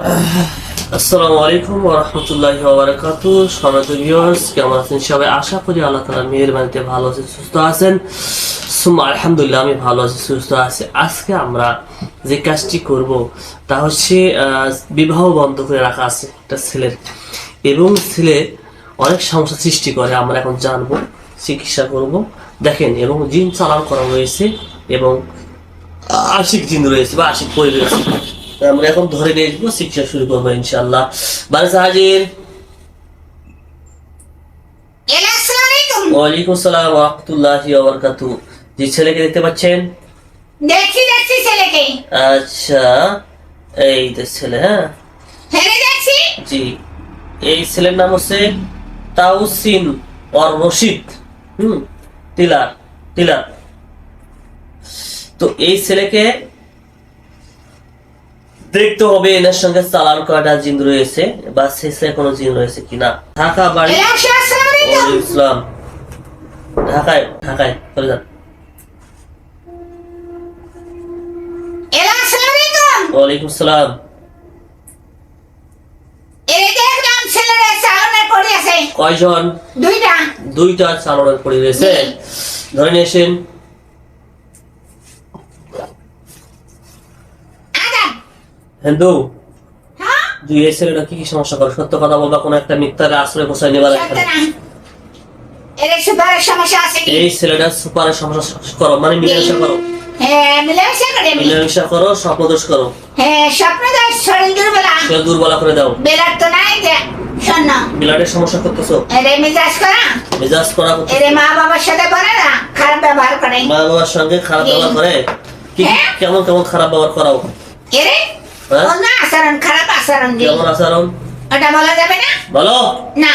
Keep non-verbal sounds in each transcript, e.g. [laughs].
আসসালামু আলাইকুম ওরহমতুল্লাহি ওবারাকাতু কেমন আছেন সবাই? আশা করি আল্লাহ তাআলা মেহেরবানিতে ভালো আছেন, সুস্থ আছেন। সুম্মা আলহামদুলিল্লাহ, আমি ভালো আছি, সুস্থ আছি। আজকে আমরা যে কাজটি করব, তা হচ্ছে বিবাহ বন্ধ করে রাখা আছে একটা ছেলের। এবং ছেলে অনেক সমস্যা সৃষ্টি করে, আমরা এখন জানব, চিকিৎসা করব। দেখেন, এবং জিন চালান করা হয়েছে, এবং আশিক জিন রয়েছে বা আশিক পরি রয়েছে আমরা এখন ধরে নিয়ে যাব চিকিৎসা শুরু করব ইনশাল্লাহ বারিস হাজির। আসসালামু। ওয়ালাইকুম জি ছেলেকে দেখতে পাচ্ছেন? দেখছি দেখছি ছেলেকে। আচ্ছা এই তো ছেলে হ্যাঁ? দেখছি। জি এই ছেলের নাম হচ্ছে তাউসিন অর রশিদ। হুম টিলার টিলার তো এই ছেলেকে দেখতে হবে এনার সঙ্গে চালান করাটা জিন রয়েছে বা শেষে কোনো জিন রয়েছে কিনা? ঢাকা বাড়ি ইসলাম ঢাকায় ঢাকায় চলে যান। ওয়ালাইকুম সালাম। কয়জন? দুইটা। দুইটা চালানোর পড়ে রয়েছে। ধরে নিয়ে হিন্দু হ্যাঁ? দুই এই ছেলেটা কি কি সমস্যা করে সত্য কথা বলবা কোনো একটা মিথ্যার আশ্রয় বসায় নেবার? এই ছেলেটা সুপারের সমস্যা করো মানে মিলামেশা করো মিলেমিশে করে আমি। মিলামেশা করো স্বপ্নদোষ করো স্বপ্নদোষ, শরীর দুর্বলা। সে দুর্বলা করে দাও বেলার তো নাই যে। শোন না, মিলাটের সমস্যা করতেছো এরে মেজাজ করা, মেজাজ করা এরে মা বাবার সাথে না, খারাপ ব্যবহার করে। মা বাবার সঙ্গে খারাপ ব্যবহার করে কি হ্যাঁ। কেমন কেমন খারাপ ব্যবহার করাও এরে, হ্যাঁ? আচরণ, খারাপ আচরণ যে। কেমন আচরণ ওটা বলা যাবে না? বলো। না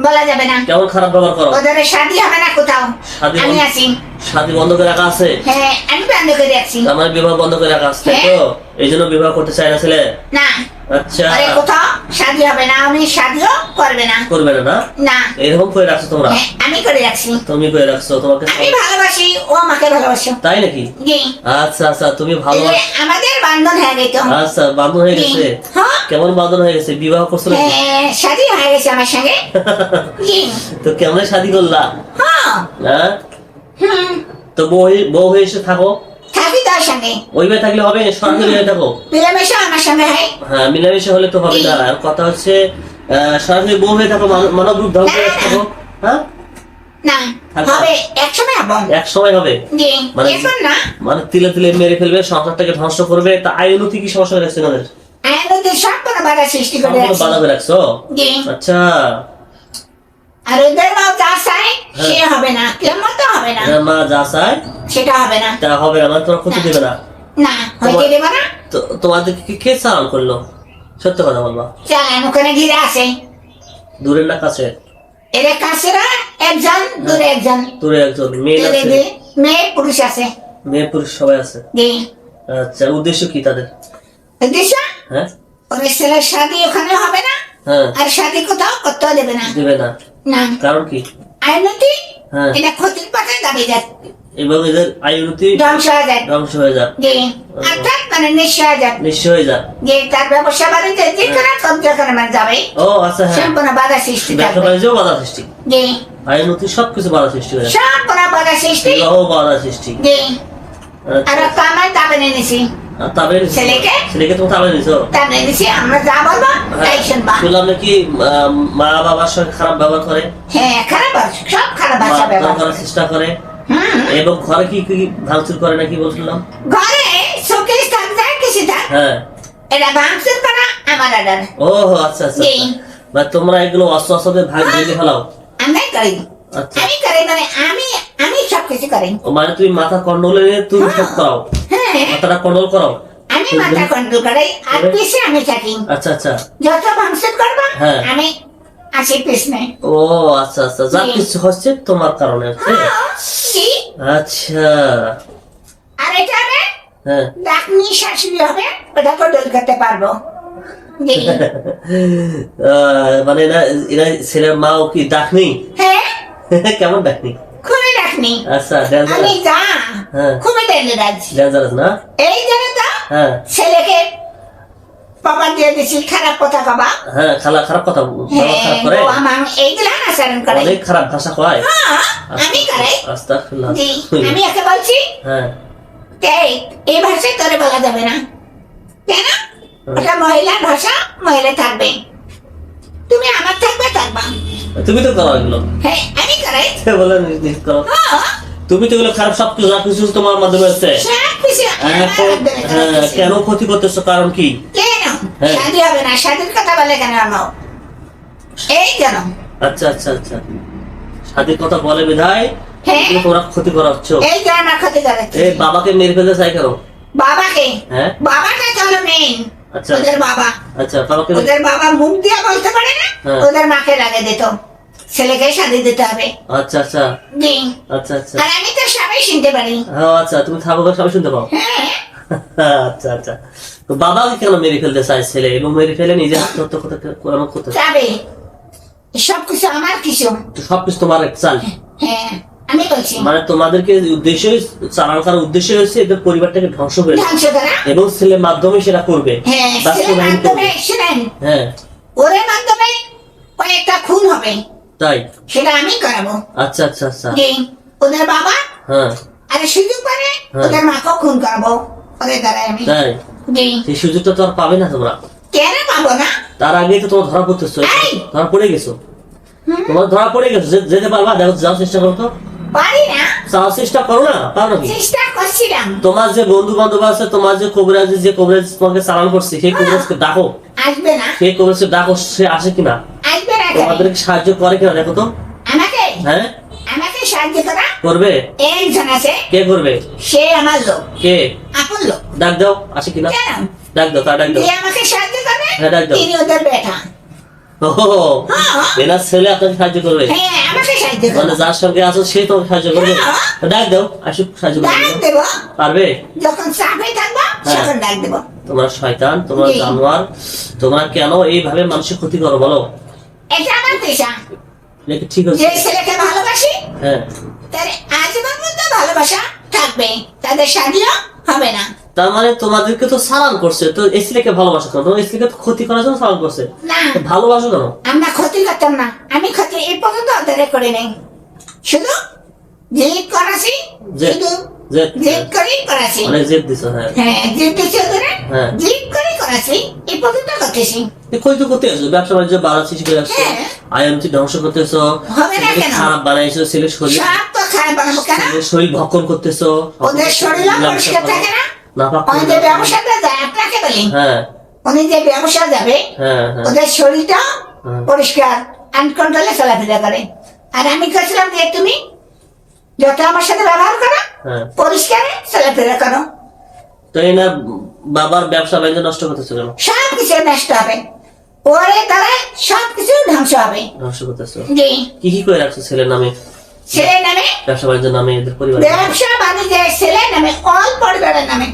বলা যাবে না। কেমন খারাপ ব্যবহার করো? ওদের শাদি হবে না কোথাও। শাদি আমি আছি। শাদি বন্ধ করে রাখা আছে? হ্যাঁ আমি বন্ধ করে রাখছি। আমার বিবাহ বন্ধ করে রাখা আছে তো? এই জন্য বিবাহ করতে চায় না ছেলে? না। আচ্ছা। আরে কোথাও শাদি হবে না আমি শাদিও করবে না। করবে না না? না। এরকম করে রাখছো তোমরা? হ্যাঁ, আমি করে রাখছি। তুমি করে রাখছো তোমাকে আমি ভালোবাসি ও আমাকে ভালোবাসো। তাই নাকি? জি। আচ্ছা আচ্ছা তুমি ভালো আমাদের বান্ধন হয়ে গেছে। আচ্ছা বান্ধন হয়ে গেছে? হ্যাঁ। কেমন বান্ধন হয়ে গেছে? বিবাহ করছ নাকি? হ্যাঁ, শাদি হয়ে গেছে আমার সঙ্গে। [laughs] জি। তো কেমন শাদি করলা? হ্যাঁ। হ্যাঁ? তো বউ বউ হয়ে এসে থাকি। তার সঙ্গে। থাকলে হবে? সরাসরি হয়ে থাকো মিলেমিশে আমার সঙ্গে হয়। হ্যাঁ মিলামিশা হলে তো হবে না আর কথা হচ্ছে সরাসরি বউ হয়ে থাকো মানব- রূপ ধারণ করে থাকো। হ্যাঁ? না হব এক সময় হবে? মানে- মানে তিলে তিলে মেরে ফেলবে সংসারটাকে ধ্বংস করবে। তা আইনতি কি সমস্যা রাখছে কোনো বাধা সৃষ্টি করে সম্পূর্ণ বাধা করে রাখছো? আচ্ছা। আর ওদের সে হ্যাঁ। হবে না। কেমন তো হবে না। মা যা চায় সেটা হবে না। তা হবে না মানে তোমার ক্ষতি দেবে না। না হইতে দেবো না? তোমাদের কে চালান করল? সত্য কথা বলবা। চালান ওখানে ঘিরে আছে দূরের না কাছে এদের কাছেরা একজন দূরে একজন। দূরে একজন মেয়ে আছে। মেয়ে পুরুষ আছে। মেয়ে পুরুষ সবাই আছে। জি আচ্ছা উদ্দেশ্য কি তাদের? বুঝছিস হ্যাঁ। ওদের ছেলের শাদি ওখানে হবে না। হ্যাঁ। আর শাদি কোথাও করতেও দেবে না। দেবে না। না। কারণ কি? আইনতি হ্যাঁ। এটা ক্ষতির পথে দাবি যায় এবং এদের আয়ুনতি ধ্বংস হয়ে যায়। ধ্বংস হয়ে যাক জি অর্থাৎ মানে নিঃস্ব হয়ে যায়। নিশ্চয় হয়ে যাক যে তার ব্যবসা বাণিজ্য যেখানে সব যেখানে মানে যাবে ও আচ্ছা হ্যাঁ। সম্পূর্ণ বাধা সৃষ্টি ব্যবসা থাকবে বাণিজ্যও বাধা সৃষ্টি। জি আয়ুনতি সবকিছু বাধা সৃষ্টি হয়ে যায়। সম্পূর্ণ বাধা সৃষ্টি। বাধা সৃষ্টি। জি আর আচ্ছা তো আমার দাবে নিছি। আর তারপরে ছেলেকে? ছেলেকে তুমি তারপরে নিছো দাবে নিছি আমরা যা বলব তাই শুনবা শুনলাম নাকি মা বাবার সঙ্গে খারাপ ব্যবহার করে? হ্যাঁ খারাপ সব খারাপ ভাষা ব্যবহার। করার চেষ্টা করে? এবং ঘরে কি কি ভাঙচুর করে নাকি বলছিলাম? ঘরে শোকেস থাক যায় কিছু থাক হ্যাঁ। এটা ভাঙচুর করা আমার অর্ডার ও আচ্ছা আচ্ছা জি। মানে তোমরা এগুলো অস্ত্র অস্ত্রদের ভাগ ভেঙে ফেলাও। আমি করি। আচ্ছা। আমি করি মানে আমি আমি সব কিছু করি মানে তুমি মাথা কন্ট্রোলে তুমি সব করাও। হ্যাঁ। মাথাটা কন্ট্রোল করাও। আমি মাথা কন্ট্রোল করি আর? পিছে আমি থাকি। আচ্ছা আচ্ছা। যত ভাঙচুর করবা হ্যাঁ। আমি আছি পিছনে ও আচ্ছা আচ্ছা। যা কিছু হচ্ছে তোমার কারণে হচ্ছে আচ্ছা। আর এটা হবে হ্যাঁ। ডাকনি শাশুড়ি হবে ওটা কন্ট্রোল করতে পারব। [laughs] মানে এরা এরা ছেলের মাও কি ডাকনি হ্যাঁ। [laughs] কেমন ডাকনি খুবই ডাকনি আচ্ছা আমি যা খুবই ডেঞ্জারাস ডেঞ্জারাস না? এই তো হ্যাঁ। ছেলেকে বাবা দিয়ে খারাপ কথা কবা। হ্যাঁ খালা খারাপ কথা বাবা হ্যাঁ খারাপ করে। বউ আমার এইগুলা আচরণ করে। অনেক খারাপ ভাষা কয়। হ্যাঁ, আমি করে। আস্তাগফিরুল্লাহ জি আমি একে বলছি হ্যাঁ। এই এই ভাষায় তোরে বলা যাবে না। কেন? ওটা মহিলার ভাষা মহিলা থাকবে। তুমি আমার থাকবে থাকবা। তুমি তো করো এগুলো। হ্যাঁ আমি করাই। বলে নিজ করো হ্যাঁ। তুমি তো খারাপ সব কিছু কিছু তোমার মাধ্যমে মাধ্যমে হ্যাঁ, করাইতেছি। কেন ক্ষতি করতেছো? কারণ কি? কেন? হ্যাঁ। শাদি হবে না শাদির কথা বলে কেন আমার এই কেন আচ্ছা আচ্ছা আচ্ছা। স্বাধীন কথা বলে বিধায় হ্যাঁ। তোমরা ক্ষতি করাচ্ছ। এই আমার ক্ষতি করেছে এই বাবাকে মেরে ফেলতে চাই কেন? বাবাকে? হ্যাঁ। মেন আচ্ছা। ওদের বাবা। আচ্ছা বাবাকে ওদের বাবা মুখ দিয়ে বলতে পারে না? হ্যাঁ। ওদের মাকে লাগে দিত। ছেলেকে শাদি দিতে হবে। আচ্ছা আচ্ছা। জি। আচ্ছা আচ্ছা। আর আমি তো সবাই শুনতে পারি। আচ্ছা তুমি থাকো সবাই শুনতে পাও? হ্যাঁ। আচ্ছা আচ্ছা। তো বাবাকে কেন মেরে ফেলতে চাই ছেলে? এবং মেরে ফেলে নিজে আত্মহত্যা করতে করতে যাবে। সব কিছু আমার কিছু। সবকিছু তোমার চাল? হ্যাঁ আমি বলছি মানে তোমাদেরকে উদ্দেশ্য চালান করার উদ্দেশ্য হচ্ছে এদের পরিবারটাকে ধ্বংস করে ধ্বংস করা। এবং ছেলের মাধ্যমে সেটা করবে। হ্যাঁ ছেলের মাধ্যমে হ্যাঁ। মাধ্যমে কয়েকটা খুন হবে। তাই? সেটা আমি করাবো। আচ্ছা আচ্ছা আচ্ছা। ওদের বাবা হ্যাঁ। আর সুযোগ পারে হ্যাঁ। ওদের মাকেও খুন করব। ওদের দ্বারা আমি। তাই? সেই সুযোগটা তো আর পাবে না তোমরা। কেন পাবো না? তার আগেই তো তোমার ধরা পড়তেছো। ধরা পড়ে গেছো। তোমার ধরা পড়ে গেছো। যেতে পারবা? দেখো যাওয়ার চেষ্টা করো তো। পারি না। যাওয়ার চেষ্টা করো না। পারো নাকি চেষ্টা করছিলাম। তোমার যে বন্ধু বান্ধব আছে তোমার যে কবিরাজ যে কবিরাজ তোমাকে চালান করছে সেই কবিরাজকে ডাকো। আসবে না। সেই কবিরাজকে ডাকো সে আসে কিনা? তোমাদেরকে সাহায্য করে কিনা দেখো তো? আমাকে? হ্যাঁ? আমাকে সাহায্য করা? করবে? একজন আছে। কে করবে? সে আমার লোক। কে? আপন লোক। ডাক দাও আসে কিনা? ডাক দাও তার ডাক দাও। আমাকে সাহায্য করবে? হ্যাঁ, ডাক দাও। তিনি ওদের বেটা। ও। ছেলে আপনাকে সাহায্য করবে? হ্যাঁ আমাকে সাহায্য মানে যার সঙ্গে আছো সে তোমাকে সাহায্য করবে। ডাক দাও আসুক সাহায্য করবে। পারবে? যখন চাপে থাকব। তখন ডাক দেবো। তোমরা শয়তান তোমরা। জানোয়ার তোমরা কেন এইভাবে মানুষের ক্ষতি করো বলো? এটা আমার পেশা। এটা কি যে ছেলেকে ভালোবাসি হ্যাঁ। তার আজীবন মতো ভালোবাসা থাকবে। তাদের শাদিও হবে না। তার মানে তোমাদেরকে তো সালাম করছে তো এই ছেলেকে ভালোবাসো কেন? এই ছেলেকে তো ক্ষতি করার জন্য সালাম করছে। না। ভালোবাসো কেন? আমরা ক্ষতি করতাম না। আমি ক্ষতি এই পর্যন্ত ওদের করে নেই। শুধু জিদ করাছি শুধু জিদ। করেই করাছি। অনেক জেদ দিছো হ্যাঁ। হ্যাঁ জিদ দিচ্ছে ওদের হ্যাঁ। জিদ করেই এই পর্যন্ত করতেছি। এই ক্ষতি করতে আসছো ব্যবসা বাণিজ্য বাড়াচ্ছি শিখে আসছো হ্যাঁ। ধ্বংস করতেছো? হবে না ছেলেকে কেন? খারাপ বানাইছো ছেলের শরীর তো খারাপ বানাবো কেন? শরীর ভক্ষণ করতেছো। ওদের শরীর পরিষ্কার থাকে না। নাপাক ব্যবসাটা যায় আপনাকে বলি। হ্যাঁ। উনি যে ব্যবসা যাবে হ্যাঁ ওদের শরীরটা। পরিষ্কার আনকন্ট্রোলে চলাফেরা করে। আর আমি কেছিলাম যে তুমি যত আমার সাথে ব্যবহার করো পরিষ্কারে চলাফেরা করো। তো না বাবার ব্যবসা বাণিজ্য নষ্ট করতেছে কেন? সব কিছু নষ্ট হবে। পরে তারা সব কিছু ধ্বংস হবে। ধ্বংস করতেছে। জি। কি কি করে রাখছো ছেলের নামে? ছেলের নামে ব্যবসা বাণিজ্য নামে এদের পরিবার ব্যবসা বাণিজ্য ছেলের নামে অল পরিবারের নামে।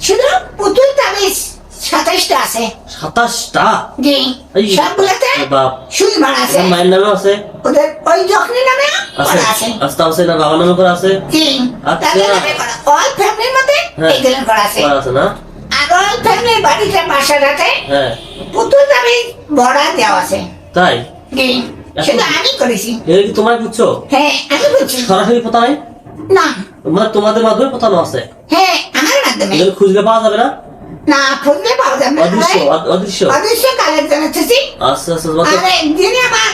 শুধু পুতুল তাবিজ সাতাইশটা আছে। সাতাশটা? জি। এই সবগুলোতে বাপ সুই মারা আছে। মায়ের নামে আছে। ওদের ওই নামে আছে। আছে। আস্তা বাবার নামে করা আছে? জি। আচ্ছা। তাদের নামে করা। অল ফ্যামিলির মধ্যে হ্যাঁ। এইগুলো করা আছে। করা আছে না? আর অল ফ্যামিলির বাড়িতে বাসাটাতে হ্যাঁ। পুতুল ভরা দেওয়া আছে। তাই? জি। সেটা আমি করেছি। এটা কি তোমার বুঝছ হ্যাঁ আমি বলছি সরাসরি পোতা না। মানে তোমাদের মাধ্যমে পোতানো আছে? হ্যাঁ আমার মাধ্যমে। খুঁজলে পাওয়া যাবে না? না খুঁজলে পাওয়া যাবে অদৃশ্য অদৃশ্য অদৃশ্য কালের জানাচ্ছি আচ্ছা আচ্ছা আর একদিনে আমার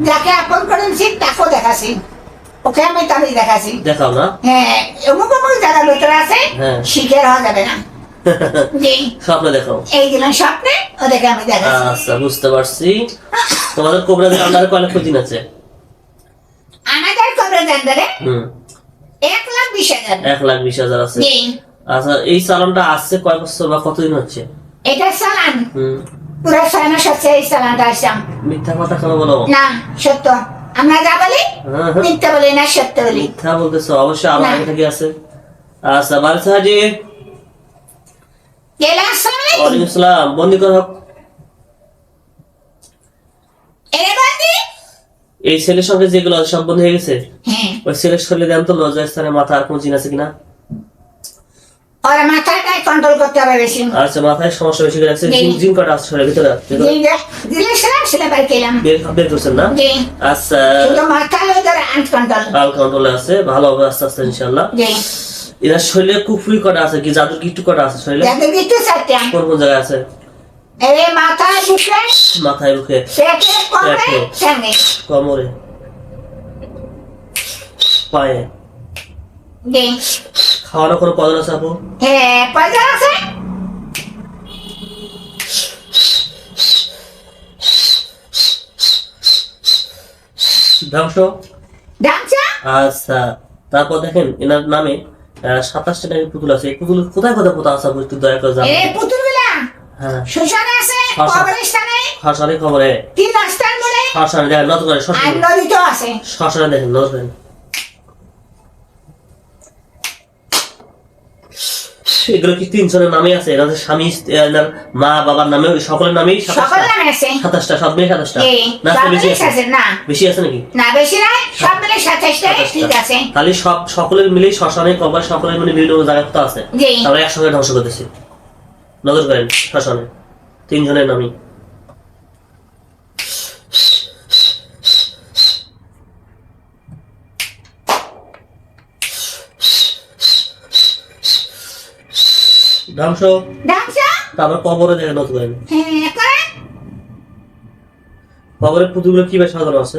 যাকে আপন করেছি তাকেও দেখাছি ওকে আমি তাবিজ দেখাছি দেখাও না হ্যাঁ অমুক অমুক যারা লোকেরা আছে। হওয়া যাবে না জি দেখাও এই দিলাম স্বপ্নে ওদেরকে আমি দেখাচ্ছি আচ্ছা বুঝতে পারছি তোমাদের আন্ডারে দিন আছে আমাদের এক লাখ বিশ হাজার এক লাখ বিশ হাজার আছে আচ্ছা এই চালানটা আসছে কয় বছর বা কতদিন হচ্ছে? এটা চালান হুম। পুরো ছয় মাস হচ্ছে এই চালানটা আসলাম মিথ্যা কথা কেন বলো? না সত্য। আমরা যা বলি হ্যাঁ। মিথ্যা বলি না সত্য বলি। মিথ্যা বলতেছো অবশ্যই না। আগে থেকে আছে। আচ্ছা বারিশ হাজি গেলে আসসালাম আলাইকুম। আসসালাম। বন্দি কর হোক। এরে বান্দি? এই ছেলের সঙ্গে যেগুলো সব বন্ধ হয়ে গেছে হ্যাঁ। ওই ছেলের শরীরে দেন তো লজ্জা স্থানে মাথা আর কোনো জিন আছে কিনা? ওর মাথাটাই কন্ট্রোল করতে হবে বেশি। আচ্ছা মাথায় সমস্যা বেশি করে আছে জি। জিন জিন কটা আছে শরীরের ভিতরে? দিলে সেলাম সেটা বাড়ি খেলাম বের করছেন না? আচ্ছা। শুধু মাথায় ওদের আন্ট কন্ট্রোল আল কন্ট্রোলে আছে ভালো হবে আস্তে আস্তে ইনশাল্লাহ এরা শরীরে কুফরি কটা আছে কি? জাদুর গিট্টু কটা আছে শরীরে? যাদের একটু চারটা। কোন কোন জায়গায় আছে? এই মাথায় বুকে মাথায় মুখে পেটে কমরে সামনে কোমরে। পায়ে। জি। খাওয়ানো কোনো পদন আছে আপু? হ্যাঁ আছে। ধ্বংস? আচ্ছা তারপর দেখেন এনার নামে সাতাশটা নাকি পুতুল আছে। এই পুতুল কোথায় কোথায় কোথায় আছে একটু দয়া করে এই জানাবেন পুতুলগুলা হ্যাঁ। শ্মশানে আছে কবরস্থানে। শ্মশানে খবরে তিন রাস্তার মোড়ে। শ্মশানে দেখেন নত করে আর শ্মশানে নদীতেও আছে। শ্মশানে দেখেন নত করেন এগুলো কি তিনজনের নামে আছে? এরা স্বামী এনার মা বাবার নামে সকলের নামেই সকলের নামে আছে? সাতাশটা সব মিলে সাতাশটা। না বেশি আছে। না। বেশি আছে নাকি? না বেশি নাই সব মিলে সাতাশটা ঠিক আছে। তাহলে সব সকলের মিলে শ্মশানে কবর সকলের মিলে বিভিন্ন জায়গা তো আছে। তাহলে একসঙ্গে ধ্বংস করতেছি। নজর করেন শ্মশানে। তিনজনের নামই। ধ্বংস ডাকছা তারপর কবরে দেখে করেন হ্যাঁ কবরের পুতুলগুলো কীভাবে সাজানো আছে?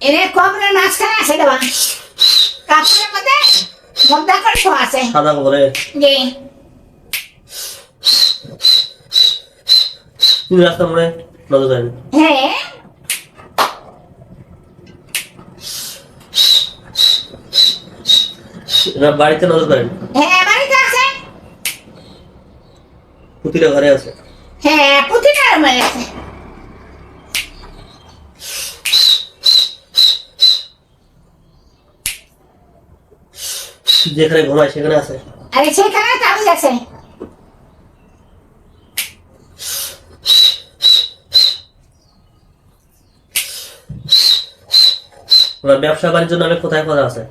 এরে কবরের মাঝখানে আছে দেবা কাপড়ের মধ্যে মুদ্রা করে শোয়া আছে। সাদা কবরে। জি। তিন রাস্তা মোড়ে নজর করেন হ্যাঁ। বাড়িতে নজর করেন হ্যাঁ পুতিরা ঘরে আছে? হ্যাঁ পুতিনার মেয়ে আছে। যেখানে ঘুমায় সেখানে আছে? আরে সেখানে তাবিজ আছে। ওনার ব্যবসা বাণিজ্য নামে কোথায় কোথায় আছে?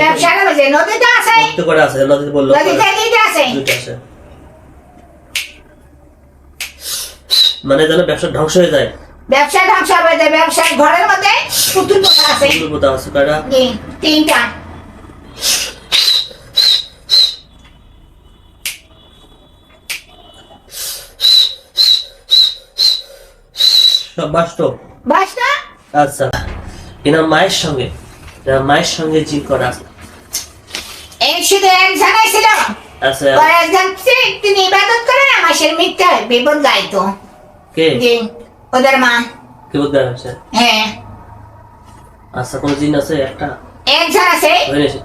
ব্যবসা আছে নদীতে আছে। নদীতে আছে নদীতে বলল। নদীতে আছে। দুটো আছে। মানে যেন ব্যবসা ধ্বংস হয়ে যায়। ব্যবসা ধ্বংস হবে যে ব্যবসার ঘরের মধ্যে পুতুল পোতা আছে। পুতুল পোতা আছে কয়টা তিনটা। সব বাস্তব বাসটা আচ্ছা। এনার মায়ের সঙ্গে এনার মায়ের সঙ্গে জিন করা এই শুধু একজনই ছিল। আচ্ছা। পরে তিনি ইবাদত করে না মাসের মিথ্যা বিপদ গাইতো। কে? জি ওদের মা। কে বুঝতে পারছে হ্যাঁ। আচ্ছা কোন জিন আছে? একটা? একজন আছে। হয়ে গেছে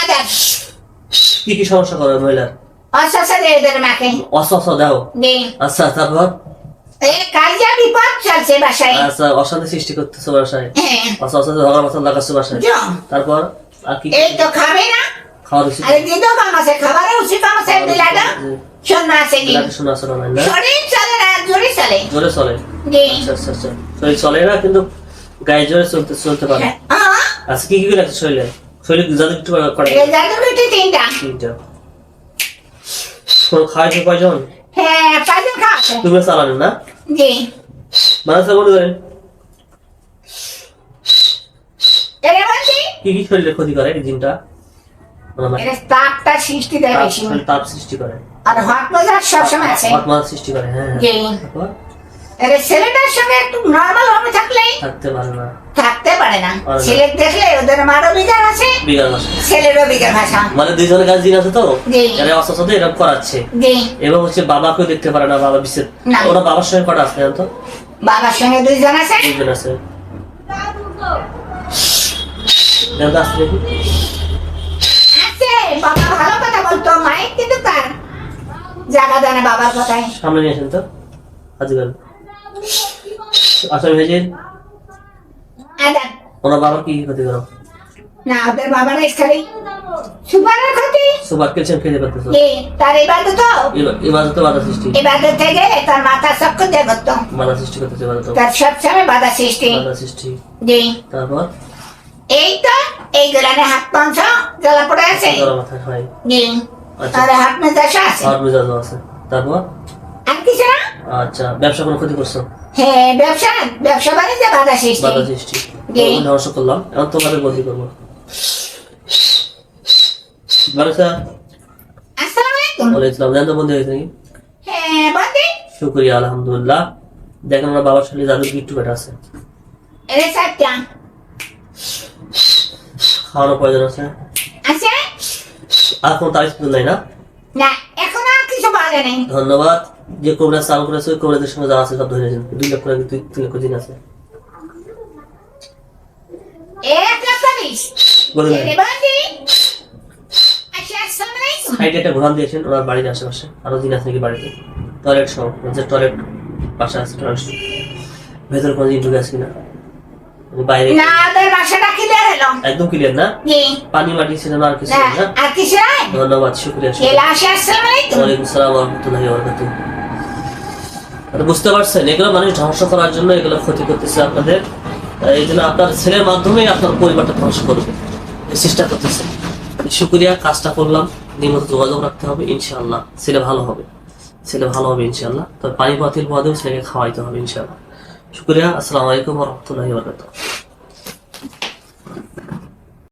আদার কি কি সমস্যা করে মহিলার অস্বস্থ দেয় ওদের মাকে। অস্বস্থ দাও। জি আচ্ছা তারপর? এই কাজে বিপদ চলছে বাসায়। আচ্ছা অশান্তি সৃষ্টি করতেছে বাসায়। আচ্ছা আচ্ছা ঝগড়া মাথা লাগাচ্ছে বাসায়। তারপর? আর কি এই তো খাবে না। খাওয়া দিচ্ছি আরে দিদো কাম আছে খাবারের উচিত কাম আছে দিলাটা আছে নি? না শরীর চলে না জোরে চলে? জোরে চলে। জি। আচ্ছা আচ্ছা আচ্ছা। শরীর চলে না কিন্তু গায়ে জোরে চলতে চলতে পারে। হ্যাঁ, আচ্ছা কি কি আছে শরীরে? শরীরে যাদের একটু করে তিনটা। তিনটা। হ্যাঁ পাঁচজন খাওয়া তুমি চালানো না? জি। মানুষ করেন। কি কি শরীরে ক্ষতি করে এর তাপটা সৃষ্টি দেয় তাপ সৃষ্টি করে। আর হট মজার সবসময় আছে। হটমার সৃষ্টি করে হ্যাঁ হ্যাঁ। এর ছেলেটার সঙ্গে একটু নর্মাল ভাবে থাকলেই থাকতে পারে না। থাকতে পারে না। ছেলে দেখলে ওদের মারও বিকার আছে বিঘার মাসে ছেলেরও বিকার ভাষা মানে দুইজনের কাছে জিন আছে তো? জি। এরা অস্বস্থতা এরকম করাচ্ছে। এবং হচ্ছে বাবাকেও দেখতে পারে না বাবা বিশেষ ওরা বাবার সঙ্গে কটা আছে তো? বাবার সঙ্গে দুইজন আছে। দুজন আছে। তো আছে বাবা ভালো কথা বলতো মায়ের কিন্তু তার। জায়গা জানে বাবার কথায়। সামনে নিয়ে আসেন তো। আজকাল আসামি হয়েছে ওনার বাবার কি ক্ষতি করো? না ওদের বাবার খালি সুপারের ক্ষতি? সুপার ক্যালসিয়াম খেতে পারতেছো? কি তার এবার তো? এবার তো বাধা সৃষ্টি। এবার থেকে তার মাথা চক্কর দিয়ে করতো। বাধা সৃষ্টি করতেছে বাধা তো। তার বাধা সৃষ্টি। বাধা সৃষ্টি। জি। তারপর? এই তো এই গলানে হাত পাঁচ জ্বালা পড়ে আছে। জ্বলা মাথা হয়। জি। হাত মেজাজ আছে? আর মেজাজ আছে। তারপর? আর কিছু না? আচ্ছা ব্যবসা কোনো ক্ষতি করছ? হ্যাঁ ব্যবসা ব্যবসা বাণিজ্যে বাধা সৃষ্টি। বাধা সৃষ্টি। ধ্বংস করলাম? এখন তোমাদের বদলি করব বারোসা আসসালামু আলাইকুম। বলে ইসলাম জানতো বন্ধু হয়েছে নাকি? হ্যাঁ বন্ধু। শুক্রিয়া আলহামদুলিল্লাহ। দেখেন আমার বাবার সাথে জাদু গিট্টু বেটা আছে। এর খাওয়ানোর প্রয়োজন আছে। আর কোনো তারিখ নাই না? না এখন আর কিছু নেই। ধন্যবাদ। যে চালু করেছে ওই সঙ্গে যা আছে সব ধরে দুই লক্ষ নাকি দুই তিন লক্ষ দিন আছে। এক লাখ বলে আচ্ছা সাইডে একটা ঘোরান দিয়েছেন ওনার বাড়ির আশেপাশে। আরও দিন আছে নাকি বাড়িতে? টয়লেট সহ যে টয়লেট পাশে আছে টয়লেট ভেতর কোনো দিন ঢুকে আসি না বাইরে না ওদের বাসাটা ক্লিয়ার হলো। একদম ক্লিয়ার না? পানি মাটি ছিল না আর কিছু না আর কিছু নাই? ধন্যবাদ শুক্রিয়া শুক্রিয়া। আসে আসসালামু আলাইকুম ওয়ালাইকুম সালাম রহমতুল্লাহি ওয়াবারাকাতুহু। আপনি বুঝতে পারছেন এগুলো মানুষ ধ্বংস করার জন্য এগুলো ক্ষতি করতেছে আপনাদের। এই জন্য আপনার ছেলের মাধ্যমে আপনার পরিবারটা ধ্বংস করবে। চেষ্টা করতেছে। শুক্রিয়া কাজটা করলাম। নিয়মিত যোগাযোগ রাখতে হবে ইনশাআল্লাহ। ছেলে ভালো হবে। ছেলে ভালো হবে ইনশাআল্লাহ। তবে পানি পাতিল পদেও ছেলেকে খাওয়াইতে হবে ইনশাআল্লাহ। শুক্রিয়া আসসালামু আলাইকুম রহমতুল্লাহি ওয়াবারাকাতুহু